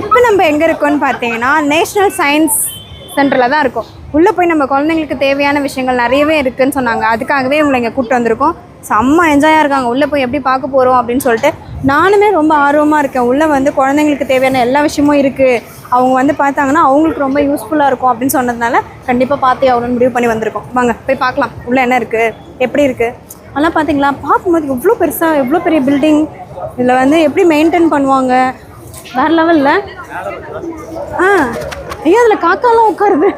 இப்போ நம்ம எங்கே இருக்கோம்னு பார்த்தீங்கன்னா நேஷ்னல் சயின்ஸ் சென்டரில் தான் இருக்கோம். உள்ளே போய் நம்ம குழந்தைங்களுக்கு தேவையான விஷயங்கள் நிறையவே இருக்குதுன்னு சொன்னாங்க. அதுக்காகவே உங்களை இங்கே கூப்பிட்டு வந்திருக்கோம். செம்ம என்ஜாயாக இருக்காங்க. உள்ளே போய் எப்படி பார்க்க போகிறோம் அப்படின்னு சொல்லிட்டு நானுமே ரொம்ப ஆர்வமாக இருக்கேன். உள்ளே வந்து குழந்தைங்களுக்கு தேவையான எல்லா விஷயமும் இருக்குது அவங்க வந்து பார்த்தாங்கன்னா அவங்களுக்கு ரொம்ப யூஸ்ஃபுல்லாக இருக்கும் அப்படின்னு சொன்னதுனால கண்டிப்பாக பார்த்தே அவ்வளோ முடிவு பண்ணி வந்திருக்கோம். வாங்க போய் பார்க்கலாம். உள்ளே என்ன இருக்குது எப்படி இருக்குது அதெல்லாம் பார்த்தீங்களா? பார்க்கும்போது எவ்வளோ பெருசாக எவ்வளோ பெரிய பில்டிங் இதில் வந்து எப்படி மெயின்டைன் பண்ணுவாங்க? வேறு லெவலில் ஆ ஐயோ அதில் காக்காலாம் உட்காருது.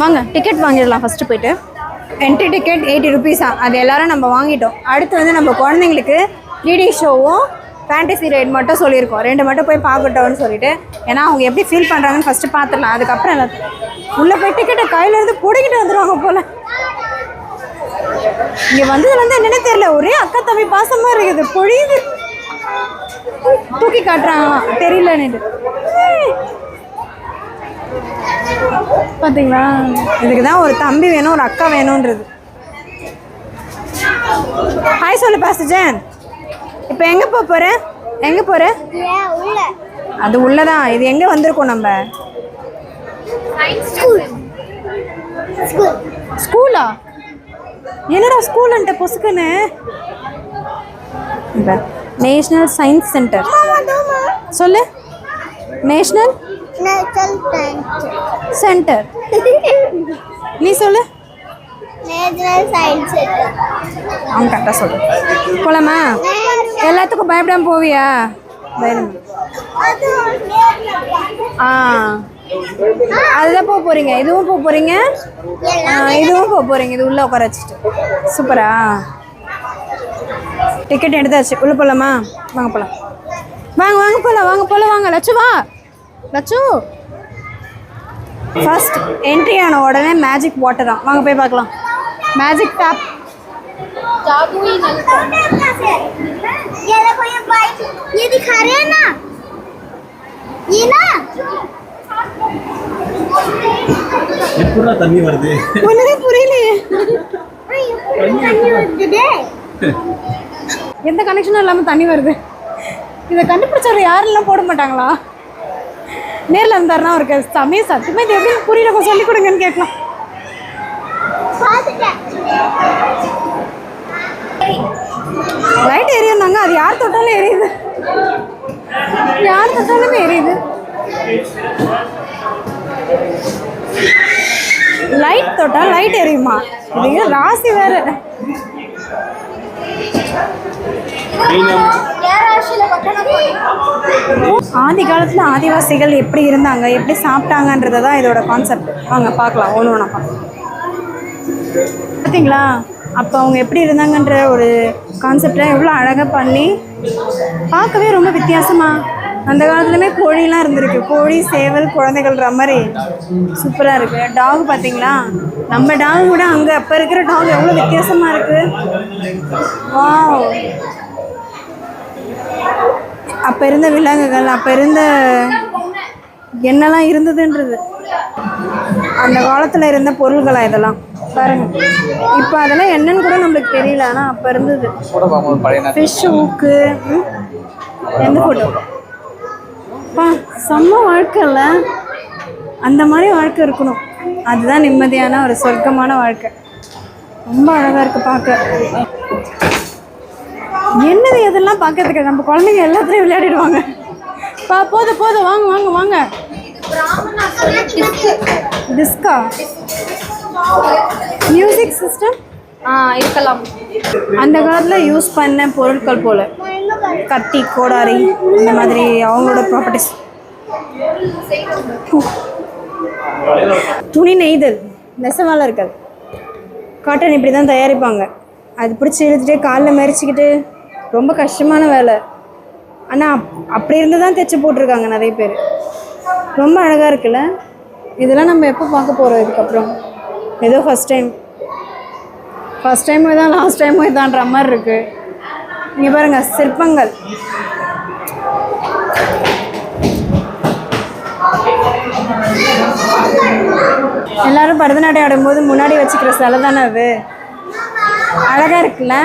வாங்க டிக்கெட் வாங்கிடலாம் ஃபஸ்ட்டு போயிட்டு. என்ட்ரி டிக்கெட் எயிட்டி ருபீஸா அது எல்லாரும் நம்ம வாங்கிட்டோம். அடுத்து வந்து நம்ம குழந்தைங்களுக்கு த்ரீடி ஷோவும் ஃபேண்டசி ரைட் மட்டும் சொல்லியிருக்கோம். ரெண்டு மட்டும் போய் பார்க்கட்டோம்னு சொல்லிட்டு. ஏன்னா அவங்க எப்படி ஃபீல் பண்ணுறாங்கன்னு ஃபஸ்ட்டு பார்த்துடலாம் அதுக்கப்புறம் எல்லாத்தையும் உள்ளே போய் டிக்கெட்டை கையிலேருந்து பிடிக்கிட்டு வந்துடுவாங்க போல். இங்கே வந்ததுலேருந்து என்னென்ன தெரியல. ஒரே அக்கா தம்பி பாசமாக இருக்குது. பொழியுது. தூக்கி காட்டுறாங்களாம் தெரியலன்னுட்டு பார்த்தீங்களா இதுக்கு தான் ஒரு தம்பி வேணும் ஒரு அக்கா வேணுன்றது ஹாய் சொல்லு பாஸ்டர் இப்போ எங்கே போக போகிற எங்கே போகிற அது உள்ளதான். இது எங்கே வந்திருக்கோம் நம்ம? ஸ்கூலா என்னடா ஸ்கூல்ன்ட்ட பொசுக்குன்னு? நேஷ்னல் சயின்ஸ் சென்டர் சொல்லு. நேஷ்னல் சென்டர் நீ சொல்லு. அவன் கரெக்டாக சொல்லு. போலாமா? எல்லாத்துக்கும் பயப்படாம போவியா? ஆ. அதுதான் போக போறீங்க. இதுவும் போக போறீங்க? ஆ, இதுவும் போக போறீங்க. இது உள்ள உட்கார வச்சுட்டு. சூப்பரா? டிக்கெட் எடுத்தாச்சு உள்ள போலாமா வாங்க போலாம் வாங்க வாங்க போலாம் வாங்க போலாம் வாங்க லட்சு வா லட்சு ஃபர்ஸ்ட் என்ட்ரி ஆன உடனே மேஜிக் வாட்டர் தான் வாங்க போய் பார்க்கலாம் மேஜிக் டேப் ये देखो ये बाइक ये दिखा रहे हैं ना ये ना எப்படா தண்ணி வருது ஒன்றுமே புரியலையே தண்ணி வருது எந்த கனெக்ஷனும் இல்லாமல் தண்ணி வருது. இதை கண்டுபிடிச்சவர் யாரெல்லாம் போட மாட்டாங்களா? நேரில் இருந்தாருன்னா அவருக்கு சமய சத்தியமாக இது எப்படி புரியல கொஞ்சம் சொல்லிக் கொடுங்கன்னு கேட்கலாம். லைட் எரியும்னாங்க. அது யார் தொட்டாலும் எரியுது. யார் தொட்டாலுமே எரியுது. லைட் தொட்டால் லைட் எரியுமா? இது ராசி வேறு. ஆதி காலத்தில் ஆதிவாசிகள் எப்படி இருந்தாங்க எப்படி சாப்பிட்டாங்கன்றது தான் இதோட கான்செப்ட் வாங்க பார்க்கலாம். ஒன்று ஒன்றா பார்க்கலாம். பார்த்தீங்களா அப்போ அவங்க எப்படி இருந்தாங்கன்ற ஒரு கான்செப்டை எவ்வளோ அழகாக பண்ணி பார்க்கவே ரொம்ப வித்தியாசமாக அந்த காலத்துலையுமே கோழிலாம் இருந்திருக்கு. கோழி சேவல் குழந்தைகள்ன்ற மாதிரி சூப்பராக இருக்குது டாக் பார்த்தீங்களா நம்ம டாக் விட அங்கே அப்போ இருக்கிற டாக் எவ்வளோ வித்தியாசமாக இருக்குது வாவ் அப்போ இருந்த விலங்குகள் அப்போ இருந்த என்னெல்லாம் இருந்ததுன்றது. அந்த காலத்தில் இருந்த பொருள்களா இதெல்லாம்? பாருங்க. இப்போ அதெல்லாம் என்னன்னு கூட நம்மளுக்கு தெரியல. ஆனால் அப்போ இருந்தது. ஃபிஷ் ஊக்கு? எந்த ஃபோட்டோ பா செம்ம வாழ்க்கைல்ல அந்த மாதிரி வாழ்க்கை இருக்கணும். அதுதான் நிம்மதியான ஒரு சொர்க்கமான வாழ்க்கை. ரொம்ப அழகாக இருக்கு பார்க்க. என்னது இதெல்லாம் பார்க்கறதுக்கு? நம்ம குழந்தைங்க எல்லாத்துலேயும் விளையாடிடுவாங்க. பா போதும் போதும் வாங்க வாங்க வாங்க. டிஸ்கா மியூசிக் சிஸ்டம் இருக்கலாம். அந்த காலத்தில் யூஸ் பண்ண பொருட்கள் போல. கத்தி கோடாரி இந்த மாதிரி அவங்களோட ப்ராப்பர்ட்டிஸ் துணி நெய்தல் நெசவாளர்கள். இருக்காது காட்டன் இப்படி தான் தயாரிப்பாங்க. அது பிடிச்சி இழுத்துட்டு காலில் மறிச்சிக்கிட்டு ரொம்ப கஷ்டமான வேலை. ஆனால் அப்படி இருந்து தான் தைச்சு போட்டிருக்காங்க நிறைய பேர். ரொம்ப அழகாக இருக்குல்ல? இதெல்லாம் நம்ம எப்போ பார்க்க போகிறோம் இதுக்கப்புறம்? ஏதோ ஃபஸ்ட் டைம் ஃபஸ்ட் டைமும் இதான் லாஸ்ட் டைமும் இதான்ற மாதிரி இருக்குது இங்கே பாருங்க சிற்பங்கள். எல்லாரும் பரதநாட்டியம் ஆடும்போது முன்னாடி வச்சுக்கிற சிலை தானே அது? அழகாக இருக்குல்ல?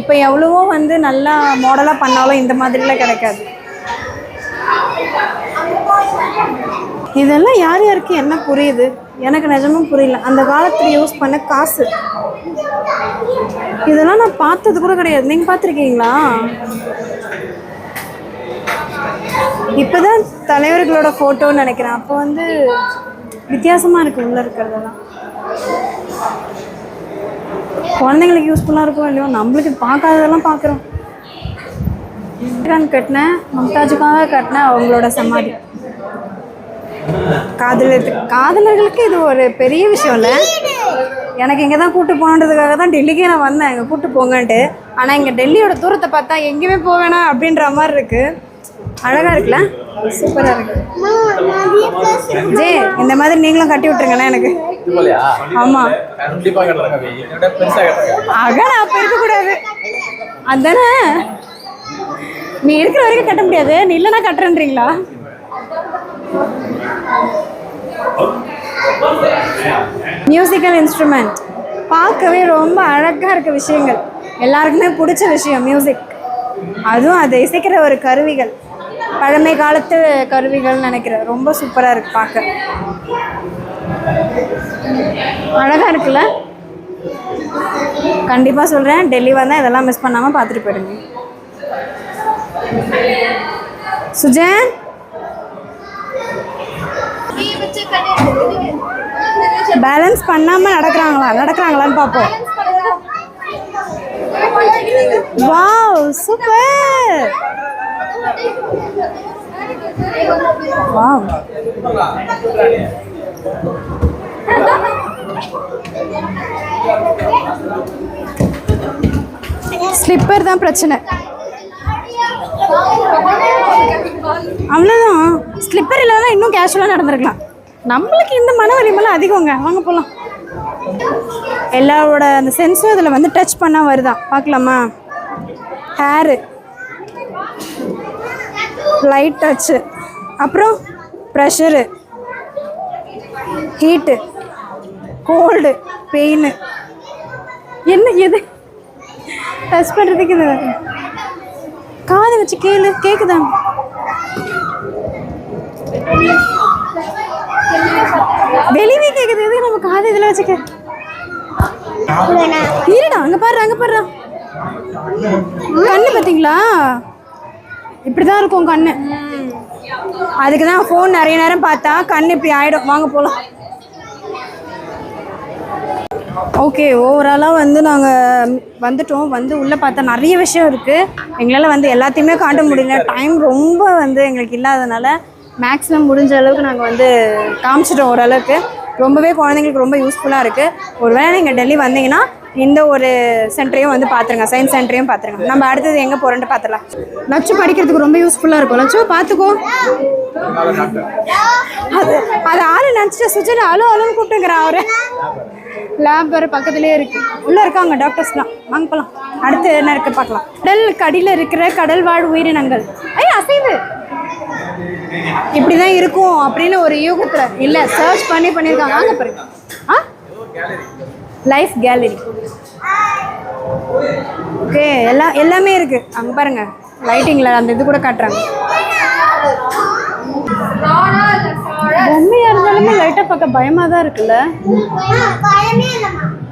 இப்போ எவ்வளவோ வந்து நல்லா மாடலாக பண்ணாலும் இந்த மாதிரிலாம் கிடைக்காது. இதெல்லாம் யார் யாருக்கு என்ன புரியுது? எனக்கு நிஜமும் புரியல. அந்த காலத்தில் யூஸ் பண்ண காசு. இதெல்லாம் நான் பார்த்தது கூட கிடையாது. நீங்கள் பார்த்துருக்கீங்களா? இப்போ தான் தலைவர்களோட ஃபோட்டோன்னு நினைக்கிறேன். அப்போ வந்து வித்தியாசமாக இருக்குது உள்ளே இருக்கிறதெல்லாம். குழந்தைங்களுக்கு யூஸ்ஃபுல்லாக இருக்கும் இல்லையோ நம்மளுக்கு பார்க்காததெல்லாம் பார்க்குறோம். இம்ரான் கட்டினேன் மம்தாஜுக்காக கட்டினேன் அவங்களோட சமாதி. காதலர் காதலர்களுக்கு இது ஒரு பெரிய விஷயம் இல்லை எனக்கு இங்கே தான் கூட்டு போகணுன்றதுக்காக தான் டெல்லிக்கே நான் வந்தேன். இங்கே கூட்டு போங்கன்ட்டு. ஆனால் இங்கே டெல்லியோட தூரத்தை பார்த்தா எங்கேயுமே போக வேணாம் அப்படின்ற மாதிரி இருக்குது அழகாக இருக்குல்ல? சூப்பராக இருக்கு. ஜே இந்த மாதிரி நீங்களும் கட்டி விட்டுருங்கண்ணே எனக்கு. ஆமாம் நான் அப்போ இருக்கக்கூடாது. அதானே? நீ இருக்கிற வரைக்கும் கட்ட முடியாது. நீ இல்லைன்னா கட்டுறேன்றீங்களா? மியூசிக்கல் இன்ஸ்ட்ருமெண்ட் பார்க்கவே ரொம்ப அழகாக இருக்க விஷயங்கள். எல்லாருக்குமே பிடிச்ச விஷயம் மியூசிக் அதுவும் அதை இசைக்கிற ஒரு கருவிகள். பழமை காலத்து கருவிகள்னு நினைக்கிறேன். ரொம்ப சூப்பராக இருக்கு பார்க்க. அழகாக இருக்குல்ல? கண்டிப்பாக சொல்கிறேன் டெல்லி வந்தால் இதெல்லாம் மிஸ் பண்ணாமல் பார்த்துட்டு போயிடுங்க. சுஜன்? பேலன்ஸ் பண்ணாமல் நடக்கிறாங்களா? நடக்கிறாங்களான்னு பார்ப்போம் வாவ் சூப்பர் வாவ் ஸ்லிப்பர் தான் பிரச்சனை. அவ்வளோதான் ஸ்லிப்பர் இல்லைன்னா இன்னும் கேஷுவலாக நடந்திருக்கலாம். நம்மளுக்கு இந்த மன வலிமெல்லாம் அதிகங்க. வாங்க போகலாம் எல்லாரோட அந்த சென்ஸும் இதில் வந்து டச் பண்ணால் வருதான் பார்க்கலாமா? ஹேரு லைட் டச்சு அப்புறம் ப்ரெஷரு ஹீட்டு கோல்டு பெயின் என்ன எது டச் பண்ணுறதுக்கு இது. காது வச்சு கேளு கேட்குதா வெளியே கேக்குது எதுக்கு நம்ம காது இதில் வச்சுக்க. இருடா அங்கே பாரு அங்கே பாரு. கண்ணு பார்த்தீங்களா இப்படி தான் இருக்கும் கண்ணு. அதுக்கு தான் ஃபோன் நிறைய நேரம் பார்த்தா கண் இப்படி ஆயிடும். வாங்க போகலாம் ஓகே ஓவராலாக வந்து நாங்கள் வந்துட்டோம். வந்து உள்ளே பார்த்தா நிறைய விஷயம் இருக்குது எங்களால் வந்து எல்லாத்தையுமே காட்ட முடியல. டைம் ரொம்ப வந்து எங்களுக்கு இல்லாதனால மேக்ஸிமம் முடிஞ்ச அளவுக்கு நாங்கள் வந்து காமிச்சிட்டோம் ஓரளவுக்கு. ரொம்பவே குழந்தைங்களுக்கு ரொம்ப யூஸ்ஃபுல்லாக இருக்குது ஒருவேளை நீங்கள் டெல்லி வந்தீங்கன்னா இந்த ஒரு சென்டரையும் வந்து பார்த்துருங்க சயின்ஸ் சென்டரையும் பார்த்துருங்க நம்ம அடுத்தது எங்கே போகிறோன்ட்டு பார்த்துலாம் லட்சு படிக்கிறதுக்கு ரொம்ப யூஸ்ஃபுல்லாக இருக்கும். லட்சு பார்த்துக்கோ அது அது ஆளு நினச்சிட்டு சுஜன் அலோ அலோன்னு கூப்பிட்டுங்கிறா அவரு. லேப் வேறு பக்கத்துலேயே இருக்கு. உள்ளே இருக்காங்க டாக்டர்ஸ்லாம் வாங்க போகலாம் அடுத்து என்ன இருக்கு பார்க்கலாம் கடல் கடியில் இருக்கிற கடல் வாழ் உயிரினங்கள். இப்படி தான் இருக்கும் அப்படின்னு ஒரு யூகத்தில் இல்லை சர்ச் பண்ணி பண்ணியிருக்காங்க. வாங்க பாருங்க ஆ? லைஃப் கேலரி ஓகே எல்லாம் எல்லாமே இருக்கு. அங்கே பாருங்க லைட்டிங்கில் அந்த இது கூட காட்டுறாங்க. பொம்மையாக இருந்தாலுமே லைட்டாக பார்க்க பயமாக தான் இருக்குல்ல?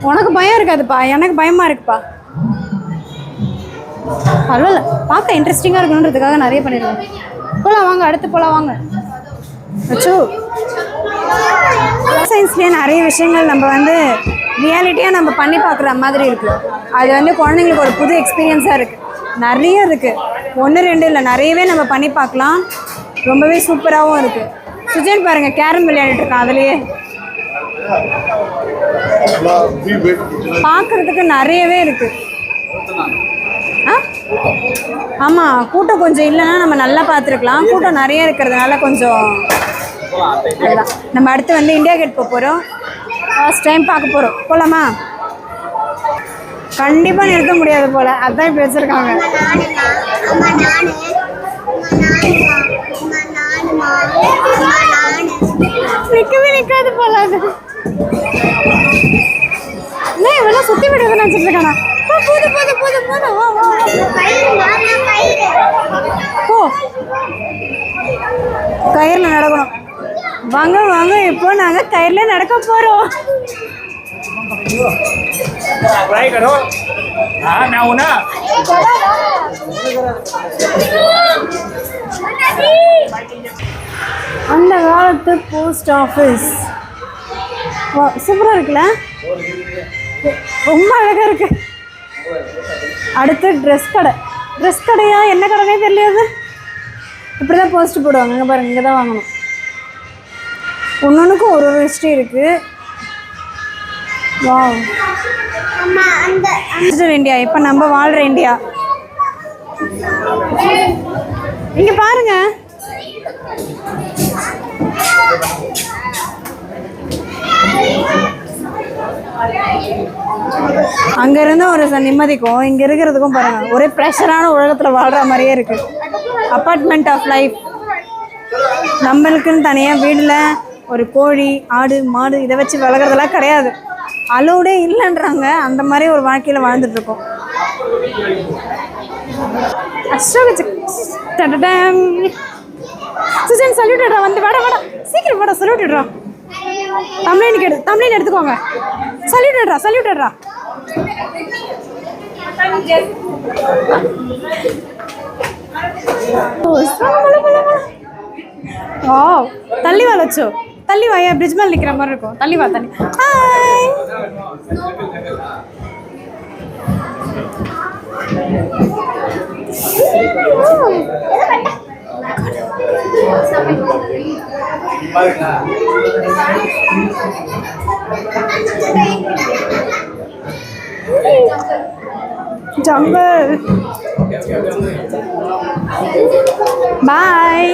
உனக்கு பயம் இருக்காதுப்பா. எனக்கு பயமாக இருக்குப்பா. பரவாயில்ல. பார்க்க இன்ட்ரெஸ்டிங்காக இருக்கணுன்றதுக்காக நிறைய பண்ணிடுவாங்க போகலாம் வாங்க அடுத்து போகலாம் வாங்க. அச்சோ. சயின்ஸ்லேயே நிறைய விஷயங்கள் நம்ம வந்து ரியாலிட்டியாக நம்ம பண்ணி பார்க்குற மாதிரி இருக்குது அது வந்து குழந்தைங்களுக்கு ஒரு புது எக்ஸ்பீரியன்ஸாக இருக்குது நிறைய இருக்குது ஒன்று ரெண்டு இல்லை நிறையவே நம்ம பண்ணி பார்க்கலாம். ரொம்பவே சூப்பராகவும் இருக்குது சுஜன் பாருங்கள் கேரம் விளையாடிட்டு இருக்கான் அதுலேயே பார்க்கறதுக்கு நிறையவே இருக்கு. ஆ ஆமாம் கூட்டம் கொஞ்சம் இல்லைன்னா நம்ம நல்லா பார்த்துருக்கலாம். கூட்டம் நிறைய இருக்கிறதுனால கொஞ்சம் அதுதான். நம்ம அடுத்து வந்து இந்தியா கேட் போக போகிறோம் ஃபர்ஸ்ட் டைம் பார்க்க போகிறோம் போகலாமா கண்டிப்பாக நிறுத்த முடியாது போல். அதான் இப்போ வச்சுருக்காங்க. நிற்கவே நிற்காது போல அது. என்ன இவெல்லாம் சுற்றி விடுறது நினச்சிட்டு இருக்கானா போ, போதும் போதும் போதும் போதும் வா வா வா. கயிறு நான் கயிறு போ கயிறில் நடக்கணும் வாங்க வாங்க இப்போ நாங்க கயிறுல நடக்க போறோம் ट्राई करो हाँ मैं हूँ ना அந்த காலத்து போஸ்ட் ஆஃபீஸ் சூப்பராக இருக்குல்ல ரொம்ப அழகாக இருக்கு. அடுத்து ட்ரெஸ் கடை. ட்ரெஸ் கடையா? என்ன கடைனே தெரியாது. இப்படி தான் போஸ்ட் போடுவாங்க. இங்கே பாருங்க இங்கே தான் வாங்கணும் ஒன்னொன்றுக்கும் ஒரு ஒரு ஹிஸ்ட்ரி இருக்குது வா டிஜிட்டல் இந்தியா இப்போ நம்ம வாழ்கிற இந்தியா இங்கே பாருங்கள் அங்கிருந்து ஒரு நிம்மதிக்கும். இங்க இருக்கிறதுக்கும் பாருங்க. ஒரே ப்ரெஷரான உலகத்துல வாழ்ற மாதிரியே இருக்கு. அப்பார்ட்மெண்ட் ஆஃப் லைஃப் நம்மளுக்குன்னு தனியாக வீட்டில் ஒரு கோழி ஆடு மாடு இதை வச்சு வளர்க்குறதெல்லாம் கிடையாது. அலோடே இல்லைன்றாங்க. அந்த மாதிரி ஒரு வாழ்க்கையில் வாழ்ந்துட்டுருக்கோம் அசோக சுஜன் சொல்லிட்டுடுறா வந்து வாடா வாடா. சீக்கிரம் வாடா சொல்லிட்டுடுறா தமிழினுக்கு எடு தமிழின் எடுத்துக்கோங்க. சல்யூட் சொல்லிட்டுடுறா சொல்லிட்டுடுறா ஓ தள்ளி வா லட்சோ தள்ளி வா ஏன் பிரிட்ஜ் மேலே நிற்கிற மாதிரி இருக்கும். தள்ளி வா தள்ளி. ஹாய் Oh, ஜங்கல் பாய்